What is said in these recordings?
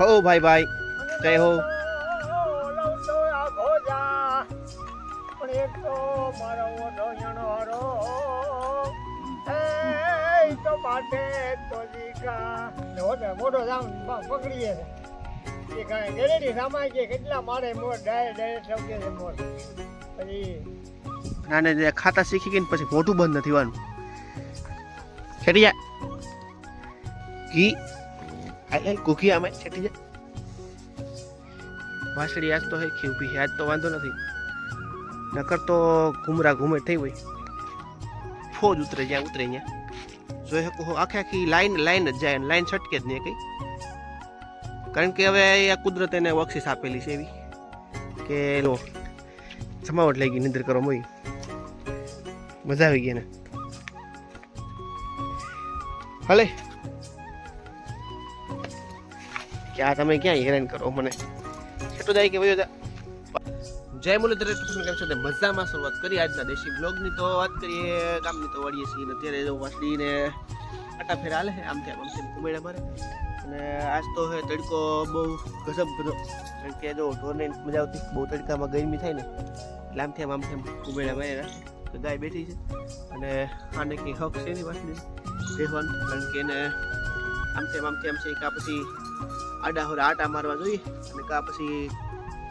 હો ભાઈ ભાઈ, જય હો. પકડીએ એ કાંઈ ગેરેડી સામાય છે કેટલા મારે મોર ડાય ડાય સૌકે છે પછી અને ખાતા શીખી ગઈ ને પછી મોટું બંધ નથી વાનું છેટી ઘી આય કુકી આમે, છેટી જાય વાસળી આજ તો હે ખી ઊભી આજ તો વાંધો નથી. નકર તો ઘુમરા ઘુમે થઈ હોય. ફોજ ઉતરે જ્યાં ઉતરે ત્યાં જોઈ શકો હું, આખે આખી લાઈન લાઈન જ જાય લાઈન છટકે જ નહીં કઈ. કારણ કે હવે આ કુદરત એને બક્ષિસ આપેલી છે એવી. કે લો, જમાવટ લઈ ગઈ નિંદર કરો મોઈ મજા આવી ગઈ ને હલે. કે આ તમે ક્યાં હેરાન કરો મને? છેટો જાય કે વયો જય મુરલીધર કૃષ્ણ કેમ છો? મજામાં શરૂઆત કરી આજના દેશી બ્લોગની તો વાત કરીએ કામની તો વાળીએ છીએ. અત્યારે જો વાસળીને આટા ફેર હાલે છે આમથી આમ આમથી કુમેડા મારે. અને આજ તો હે તડકો બહુ ગજબ બધો કારણ કે જો ઢોરને મજા આવતી, બહુ તડકામાં ગરમી થાય ને, એટલે આમ આમથી આમ કુમેડા મારે તો ગાય બેઠી છે. અને આને કંઈ હક છે નહીં વાસડી રહેવાનું? કારણ કે એને આમ આમથી આમ છે કાં પછી આડા હોરા આટા મારવા જોઈએ અને કા પછી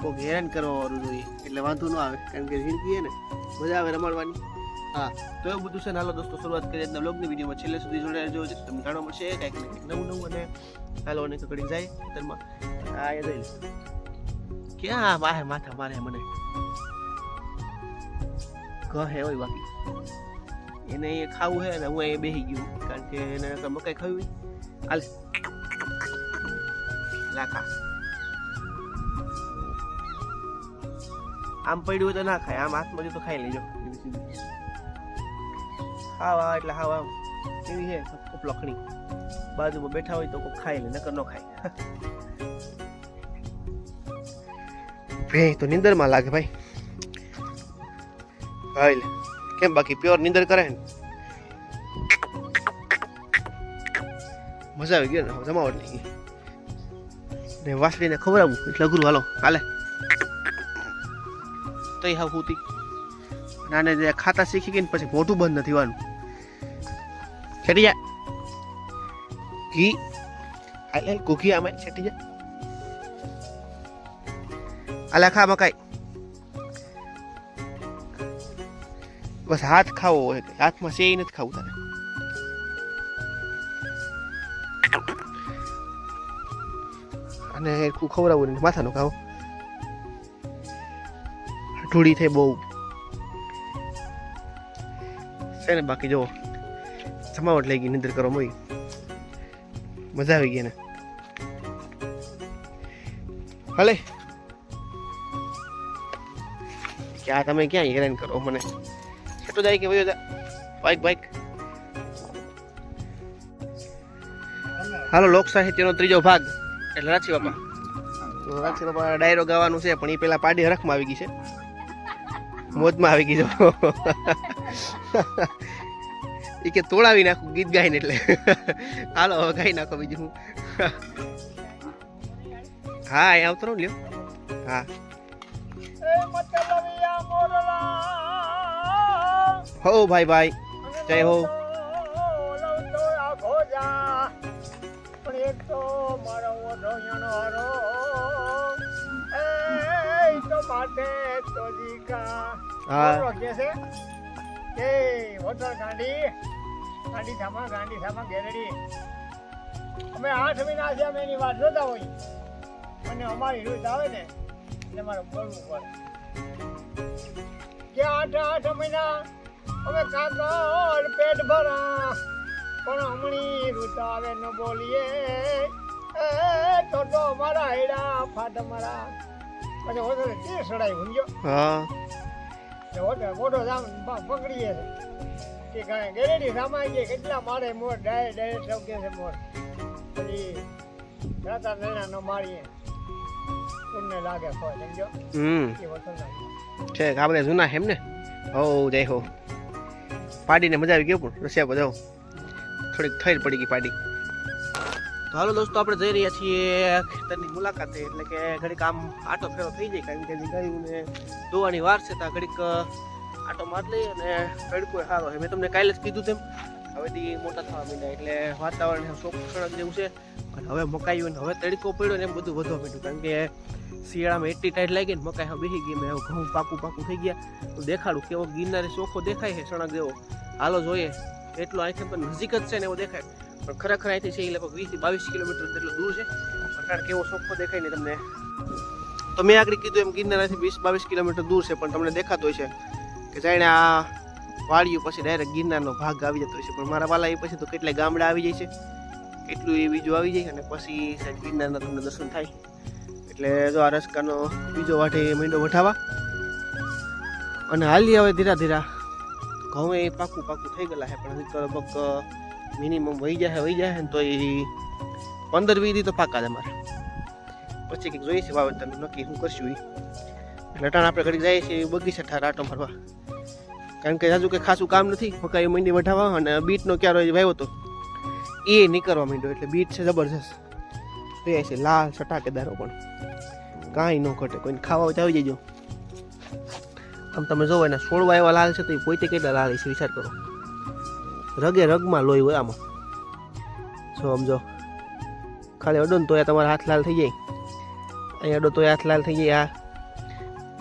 કોઈક હેરાન કરવાવાળું જોઈએ. એટલે વાંધો ન આવે, કારણ કે જિંદગી ને, મજા આવે રમાડવાની. હા, તો એવું બધું છે હાલો દોસ્તો, શરૂઆત કરીએ આજના બ્લોગની વિડીયોમાં છેલ્લે સુધી જોડાયા જોજો તમને જાણવા મળશે કંઈક ને કંઈક નવું નવું અને હાલો અને કકડી જાય ખેતરમાં. આ એ જઈ ક્યાં વાહે માથા મારે મને? કહે હોય બાકી. એને એ ખાવું છે ને હું એ બેસી ગયું. કારણ કે એને મકાઈ ખાવી હાલ. લાખા આમ પડ્યું તો ના ખાય, આમ હાથમાં તો ખાઈ લેજો. હાવ હા એટલે હાવ આમ. એવી છે ખૂબ લખણી. બાજુમાં બેઠા હોય તો કોઈ ખાઈ લે, નકર ન ખાય. ભે તો નિંદરમાં લાગે ભાઈ. લે. કેમ બાકી પ્યોર નિંદર કરે ને? મજા આવી ગયો ને, જમાવટ ગઈ. ને વાસળીને ખવડાવું એટલે અઘરું, હાલો, હાલે. તઈ હાવ હુતી. નાને જે ખાતા શીખી ગઈ ને પછી મોટું બંધ નથી વાનું છેટી જા. ઘી. આલે કુકી આમે છેટી જા. આલે ખા મકાઈ. બસ હાથ ખાવો હોય હાથમાં સેઈ નથી ખાવું તારે. અને હરખું ખવડાવવું ને માથાનો ખાવો ઢોળી થઈ બહુ. છે ને બાકી જો, જમાવટ લઈ ગઈ, નિંદર કરો મોઈ મજા આવી ગઈ ને હલે. કે આ તમે ક્યાં હેરાન કરો મને? છેટો જાય કે ભાઈ બાઈક બાઈક. હાલો લોક સાહિત્યનો ત્રીજો ભાગ. એટલે રાચી બાપા. તો રાચી બાપા ડાયરો ગાવાનું છે, પણ એ પેલા પાડી હરખમાં આવી ગઈ છે. મોજમાં આવી ગઈ એ કે તોડાવી નાખું, ગીત ગાઈને એટલે. હાલો, હવે ગાઈ નાખો બીજું હું. એ આવતો લ્યો. હા. હો ભાઈ ભાઈ, જય હો. હા. કે વોટર ગાંડી ગાંડી થામા ગાંડી થામા ગેરડી અમે આઠ મહિના છે અમે એની વાત જોતા હોય. અને અમારી રીત આવે ને એટલે મારે બોલવું પડે. કે આઠ આઠ મહિના અમે કાગળ પેટ ભરા. પણ હમણી રૂત આવે ન બોલીએ. તો તો મારા હેડા ફાટ મારા. પછી ઓછો તીર સડાઈ ઊંઝો હા. મોટો જામ પકડીએ છે. કે ગેરેડી સામાય કેટલા મારે મોર ડાય ડાય સૌકે છે મોર. પછી રાતા નૈણા ન લાગે કોઈ સમજો? હમ. છે આપણે જૂના હેમ ને? હો જય હો. પાડીને મજા આવી ગયો પણ રસિયા બધા થોડીક થઈ પડી ગઈ પાડી. તો હાલો દોસ્તો, આપણે જઈ રહ્યા છીએ ખેતરની મુલાકાતે. એટલે કે ઘડીક આમ આટો ફેરો થઈ જાય, કારણ કે ગાયુંને ધોવાની વાર છે ત્યાં ઘડીક આટો માર લઈએ અને તડકો સારો છે. મેં તમને કાલે જ કીધું તેમ, હવેથી મોટા થવા માંડ્યા, એટલે વાતાવરણ ચોખ્ખણ જેવું છે. અને હવે મકાઈ ને હવે તડકો પડ્યો ને એમ બધું વધવા માંડ્યું, કારણ કે શિયાળામાં એટલી ટાઈટ લાગી ને મકાઈ હવે બેસી ગઈ મેં ઘઉં પાકું પાકું થઈ ગયા. તો દેખાડું કેવો ગિરનારે ચોખ્ખો દેખાય છે સણક જેવો હાલો જોઈએ, એટલો અહીંથી પણ નજીક જ છે ને એવો દેખાય. પણ ખરેખર અહીંથી છે એ લગભગ વીસથી બાવીસ કિલોમીટર જેટલું દૂર છે. કારણ કેવો ચોખ્ખો દેખાય ને તમને. તો મેં આગળ કીધું એમ ગિરનારથી વીસ બાવીસ કિલોમીટર દૂર છે, પણ તમને દેખાતો છે કે જાણે આ વાળ્યું પછી ડાયરેક્ટ ગિરનારનો ભાગ આવી જતો છે. પણ મારા વાલા એ પછી તો કેટલાય ગામડા આવી જાય છે. કેટલું એ બીજું આવી જાય અને પછી સાહેબ ગિરનારના તમને દર્શન થાય. એટલે જો આ રસ્કાનો બીજો વાટે મીંડો વઠાવા. અને હાલી હવે ધીરા ધીરા ઘઉં એ પાકું પાકું થઈ ગયેલા છે, પણ હજી તો લગભગ મિનિમમ વહી જાય વહી જાય ને તો એ પંદર વીસ તો પાકા જ અમારે. પછી કંઈક જોઈએ છે વાવેતરનું, નક્કી હું કરશું એ અટાણ આપણે ઘડી જઈએ છીએ બગીચા ઠાર આટો મારવા. કારણ કે હજુ કંઈ ખાસું કામ નથી, મકાઈ મંડી વઢાવા અને બીટનો ક્યારો વાવ્યો હતો, એ નીકળવા માંડ્યો એટલે બીટ છે જબરજસ્ત. રહે છે, લાલ છટાકેદારો પણ. કાંઈ ન ઘટે, કોઈને ખાવા આવી જજો. આમ તમે જોવો એના છોડવા એવા લાલ છે તો એ પોતે કેટલા લાલ છે વિચાર કરો. રગે રગમાં લોહી હોય આમાં. જો સમજો ખાલી અડો ને તોય તમારા હાથ લાલ થઈ જાય. અહીંયા અડો તોય હાથ લાલ થઈ જાય આ.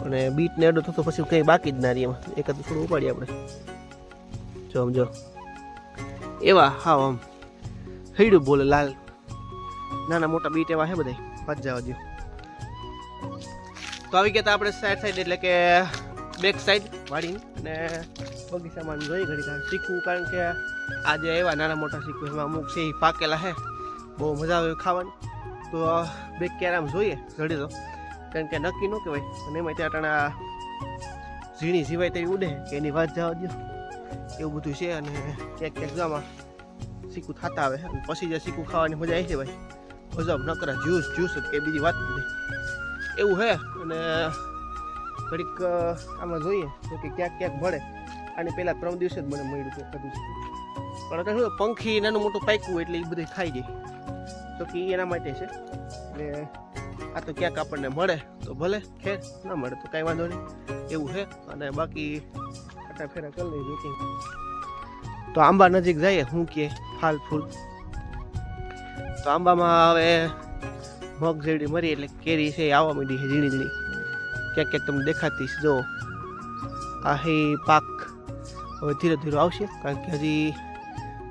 અને બીટને અડો થતો પછી કંઈ બાકી જ ના રહી એમાં. એકાદ થોડું ઉપાડીએ આપણે. જો સમજો એવા હા આમ હૈડું બોલે લાલ. નાના મોટા બીટ એવા છે બધા પાંચ જવા દો તો આવી ગયા આપણે સાઈડ સાઈડ એટલે કે બેક સાઈડ વાળીને. અને બગીચામાં જોઈ ઘડી શીખવું, કારણ કે આજે એવા નાના મોટા શીખવું, એમાં અમુક છે પાકેલા છે. બહુ મજા આવે ખાવાની. તો બે ક્યારે આમ જોઈએ ઘડી તો. કારણ કે નક્કી ન કહેવાય. અને એમાં ત્યાં ટાણા ઝીણી જીવાય તેવી ઉડે, કે એની વાત જવા દો એવું બધું છે, અને ક્યાંક ક્યાંક જવામાં શીખું થતા આવે. પછી જે શીખું ખાવાની મજા આવી છે ભાઈ. ગજબ નકરા જ્યુસ જ્યુસ જ કે બીજી વાત નથી. એવું હે. અને ઘડીક આમાં જોઈએ તો કે ક્યાંક ક્યાંક મળે. અને પહેલાં ત્રણ દિવસે જ મને મળ્યું છે, બધું પણ અત્યારે શું, પંખી નાનું મોટું પાક્યું એટલે એ બધું ખાઈ જાય તો કે એના માટે છે. એટલે આ તો ક્યાંક આપણને મળે, તો ભલે, ખેર, ના મળે તો કાંઈ વાંધો નહીં. એવું છે. અને બાકી આટા ફેરા કરી લઈ જોતી તો આંબા નજીક જઈએ શું કે ફાલ ફૂલ. તો આંબામાં હવે મગ જેડી મરી એટલે કેરી છે આવવા માંડી છે ઝીણી ઝીણી. ક્યાંક ક્યાંક તમને દેખાતી જો આ હે પાક. હવે ધીરે ધીરે આવશે, કારણ કે હજી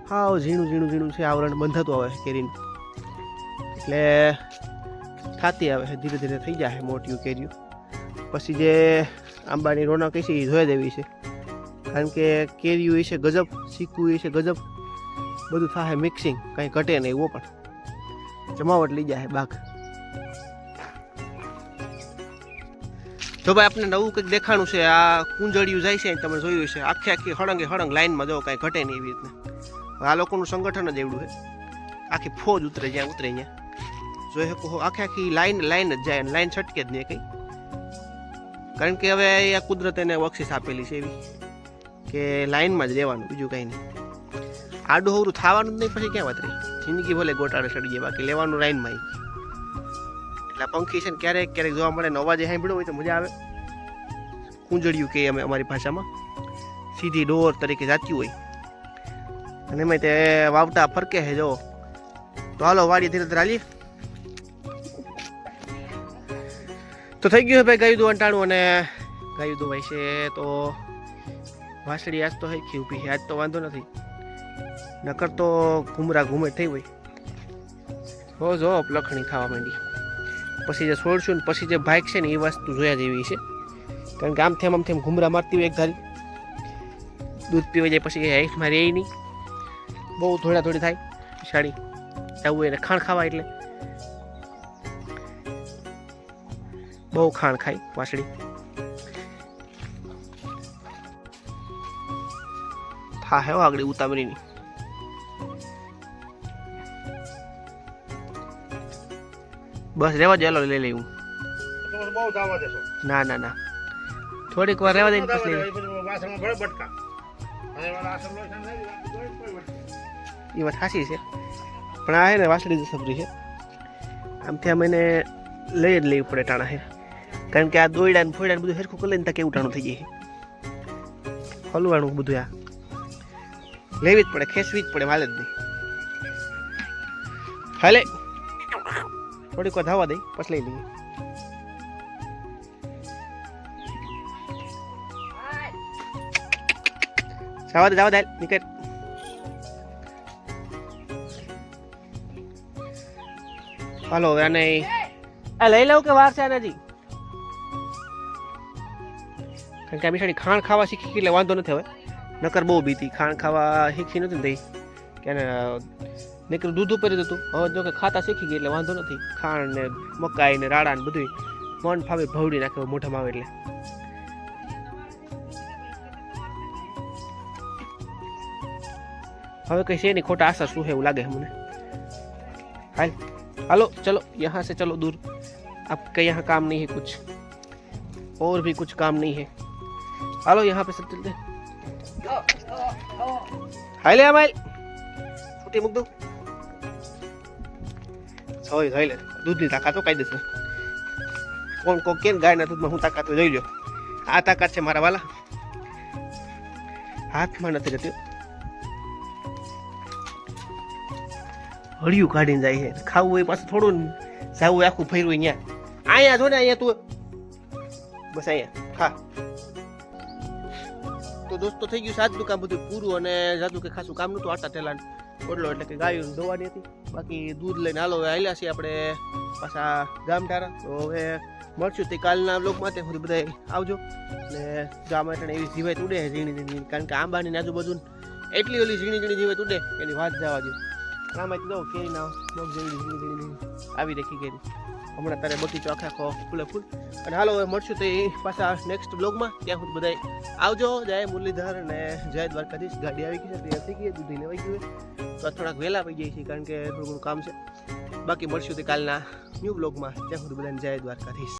હા ઝીણું ઝીણું ઝીણું છે આવરણ બંધાતું આવે છે કેરીનું. એટલે થાતી આવે છે, ધીરે ધીરે થઈ જાય મોટી કેરીઓ. પછી જે આંબાની રોનક છે એ જોઈ દેવી છે. કારણ કે કેરીઓ છે ગજબ શીકવું છે ગજબ. બધું થાય મિક્સિંગ કાંઈ ઘટે નહીં એવો પણ. જમાવટ લઈ જાય બાગ. તો ભાઈ આપણે નવું કંઈક દેખાણું છે? આ કુંજળિયું જાય છે તમે જોયું છે આખી આખી હળંગે હળંગ લાઈનમાં જો કાંઈ ઘટે નહીં એવી રીતના. હવે આ લોકોનું સંગઠન જ એવડું છે. આખી ફોજ ઉતરે જ્યાં ઉતરે ત્યાં. જોઈ શકો છો આખી આખી લાઈન લાઈન જ જાય લાઈન છટકે જ નહીં કંઈ. કારણ કે હવે આ કુદરત એને બક્ષિસ આપેલી છે એવી. કે લાઈનમાં જ રહેવાનું, બીજું કંઈ નહીં. આડું હવરું થવાનું જ નહીં, પછી ક્યાં વાત રહી? જિંદગી ભલે ગોટાળે ચડી જાય, બાકી લેવાનું લાઈનમાં આવી. એટલે આ પંખી છે ને ક્યારેક ક્યારેક જોવા મળે ને અવાજ સાંભળ્યો હોય તો મજા આવે. કુંજળિયું કહીએ અમે અમારી ભાષામાં સીધી ડોર તરીકે જાતી હોય. અને એમાં તે વાવટા ફરકે છે, જો. તો હાલો વાડી ધીરે ધીરે હાલીએ. તો થઈ ગયું ભાઈ ગાયું અંટાણું અને ગાયું દોવાય છે તો વાસળી આજ તો હઈ ઊભી છે, આજ તો વાંધો નથી. નકર તો ઘુમરા ઘુમે થઈ હોય. હો, જો, લખણી ખાવા માંડી. પછી જે છોડશું ને પછી જે બાઇક છે ને એ વસ્તુ જોયા જેવી છે. કારણ કે આમ થેમ આમ થેમ ઘૂમરા મારતી હોય એક ધારી. દૂધ પીવા જાય પછી હાઈટમાં રહે નહીં. બહુ થોડા થોડી થાય. શાળી જવું એને ખાણ ખાવા એટલે. બહુ ખાણ ખાય વાસળી. હા હે આગળ ઉતામળીની બસ રેવા દે લઈ લઈ હું. ના ના ના. થોડીક વાર રહેવા દે ને પછી. વાસણમાં ભલે બટકા. એ વાત સાચી છે. પણ આ હે ને વાસળી સબરી છે. આમથી આમ એને લઈ જ લેવી પડે ટાણા હે. કારણ કે આ દોયડા ને ફોયડા બધું હેરખું કરી લઈને ત્યાં કેવું ટાણું થઈ જાય હલવાનું બધું આ. લેવી જ પડે ખેંચવી જ પડે માલે જ નહીં. હાલે. થોડીક વાર ધાવા દઈ પછી લઈ લઈએ. જવા દે જવા દે નીકળ હાલો હવે આને આ લઈ લઉં કે વાર છે આનાજી કારણ કે આ બિચારી ખાણ ખાવા શીખી એટલે વાંધો નથી હવે. નકર બહુ બીતી. ખાણ ખાવા શીખી નથી થઈ કે એને દૂધ ઉપર જ હતું. હવે જો કે ખાતા શીખી ગઈ એટલે વાંધો નથી. ખાણ ને મકાઈ ને રાડા ને બધું મન ફાવે ભવડી નાખે મોઢામાં આવે એટલે. હવે કઈ છે નહીં ખોટા આશા શું છે એવું લાગે છે મને હાલ हेलो चलो यहाँ से चलो दूर आपका यहाँ काम नहीं है कुछ और भी कुछ काम नहीं है हेलो यहाँ पे सब चलते હાલે અમાલ છૂટી મૂક દઉં સોય જોઈ લે દૂધની તાકાત તો કાયદેસર કોણ કોણ કેમ ગાયના દૂધમાં હું તાકાત હોય જોઈ લો આ તાકાત છે મારા વાલા હાથમાં નથી રહેતી હળિયું કાઢીને જાય છે. ખાવું હોય પાછું થોડું જાવું આખું ફર્યું અહીંયા અહીંયા જો ને, અહીંયા તું બસ અહીંયા. ખા તો દોસ્તો, થઈ ગયું સાત કામ બધું પૂરું અને જાદુ કે ખાસું કામ નતું આટા ટેલાન ઓડલો એટલે કે ગાયું દોવાની હતી. બાકી દૂધ લઈને હાલો, હવે હાલ્યા છીએ આપણે પાછા ગામ ટારા તો હવે મળશું તે કાલના બ્લોગ માટે. સુધી બધા આવજો. ને ગામ માટે એવી જીવાય છે ઝીણી ઝીણી, કારણ કે આંબાની આજુબાજુ એટલી ઓલી ઝીણી ઝીણી જીવાય તૂડે એની વાત જવા દો આમાં દઉં કેરી ના નોક જેવી ઝીણી આવી દેખી કેરી હમણાં તારે બગીચો આખે આખો ફૂલે ફૂલ. અને હાલો, હવે મળશું તે પાછા નેક્સ્ટ બ્લોગમાં ત્યાં સુધી બધાય આવજો. જય મુરલીધર અને જય દ્વારકાધીશ. ગાડી આવી ગઈ છે, તૈયાર થઈ ગઈ દૂધી લેવાઈ ગયું તો થોડાક વહેલા આવી જાય છે, કારણ કે થોડું ઘણું કામ છે. બાકી મળશું તે કાલના ન્યૂ બ્લોગમાં ત્યાં સુધી બધાને જય દ્વારકાધીશ.